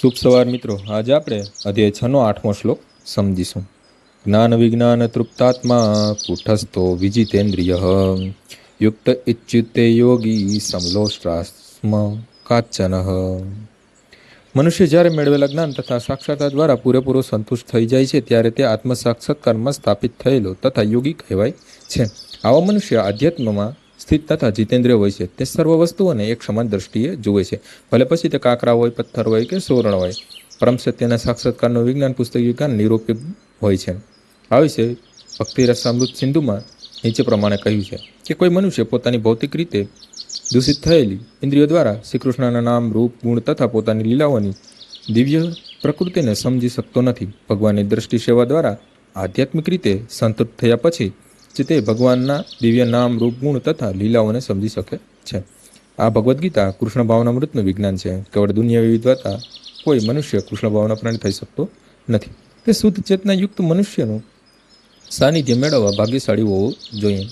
શુભ સવાર મિત્રો. આજે આપણે અધ્યાય છનો આઠમો શ્લોક સમજીશું. જ્ઞાન વિજ્ઞાન તૃપ્તાત્મા કુઠસ્થો વિજિતેન્દ્રિય. યુક્ત ઇચ્યુતે યોગી સમલોષ્ટ્રાસ્મ કાચન. મનુષ્ય જ્યારે મેળવેલા જ્ઞાન તથા સાક્ષાત્કાર દ્વારા પૂરેપૂરો સંતુષ્ટ થઈ જાય છે, ત્યારે તે આત્મ સાક્ષાત્કારમાં સ્થાપિત થયેલો તથા યોગી કહેવાય છે. આવા મનુષ્ય આધ્યાત્મમાં સ્થિત તથા જીતેન્દ્રિય હોય છે. તે સર્વ વસ્તુઓને એક સમાન દ્રષ્ટિએ જુએ છે. ભલે પછી તે કાંકરા હોય, પથ્થર હોય કે સુવર્ણ હોય. પરમ સત્યના સાક્ષાત્કારનું વિજ્ઞાન, પુસ્તક વિજ્ઞાન નિરૂપિત હોય છે. આ વિશે ભક્તિ રસામૃત સિંધુમાં નીચે પ્રમાણે કહ્યું છે કે કોઈ મનુષ્ય પોતાની ભૌતિક રીતે દૂષિત થયેલી ઇન્દ્રિયો દ્વારા શ્રીકૃષ્ણના નામ, રૂપ, ગુણ તથા પોતાની લીલાઓની દિવ્ય પ્રકૃતિને સમજી શકતો નથી. ભગવાનની દ્રષ્ટિ સેવા દ્વારા આધ્યાત્મિક રીતે સંતુષ્ટ થયા પછી જ તે ભગવાનના દિવ્ય નામ, રૂપ, ગુણ તથા લીલાઓને સમજી શકે છે. આ ભગવદ્ ગીતા કૃષ્ણ ભાવનામૃતનું વિજ્ઞાન છે. કેવળ દુનિયા વિવિધતા કોઈ મનુષ્ય કૃષ્ણ ભાવના પ્રાણી થઈ શકતો નથી. તે શુદ્ધ ચેતનાયુક્ત મનુષ્યનું સાનિધ્ય મેળવવા ભાગ્યશાળી હોવું જોઈએ.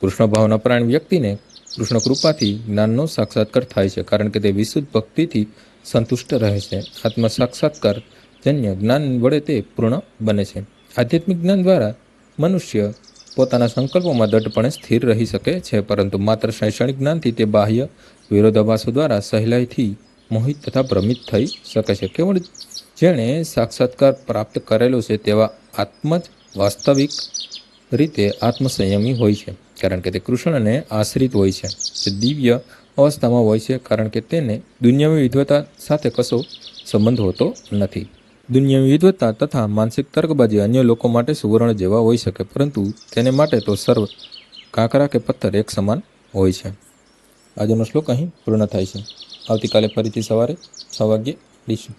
કૃષ્ણ ભાવના પ્રાણ વ્યક્તિને કૃષ્ણ કૃપાથી જ્ઞાનનો સાક્ષાત્કાર થાય છે, કારણ કે તે વિશુદ્ધ ભક્તિથી સંતુષ્ટ રહે છે. આત્મ સાક્ષાત્કાર જન્ય જ્ઞાન વડે તે પૂર્ણ બને છે. આધ્યાત્મિક જ્ઞાન દ્વારા મનુષ્ય પોતાના સંકલ્પોમાં દઢપણે સ્થિર રહી શકે છે, પરંતુ માત્ર શૈક્ષણિક જ્ઞાનથી તે બાહ્ય વિરોધાભાસો દ્વારા સહેલાઈથી મોહિત તથા ભ્રમિત થઈ શકે છે. કેવળ જેણે સાક્ષાત્કાર પ્રાપ્ત કરેલો છે તેવા આત્મ જ વાસ્તવિક રીતે આત્મસંયમી હોય છે, કારણ કે તે કૃષ્ણને આશ્રિત હોય છે. તે દિવ્ય અવસ્થામાં હોય છે, કારણ કે તેને દુનિયાવી વિદ્વતા સાથે કશો સંબંધ હોતો નથી. દુનિયાવી વિદ્વતા તથા માનસિક તર્કબાજી અન્ય લોકો માટે સુવર્ણ જેવા હોઈ શકે, પરંતુ તેને માટે તો સર્વ કાંકરા કે પથ્થર એક સમાન હોય છે. આજનો શ્લોક અહીં પૂર્ણ થાય છે. આવતીકાલે ફરીથી સવારે છ વાગ્યે મળીશું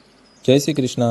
જય શ્રી કૃષ્ણ.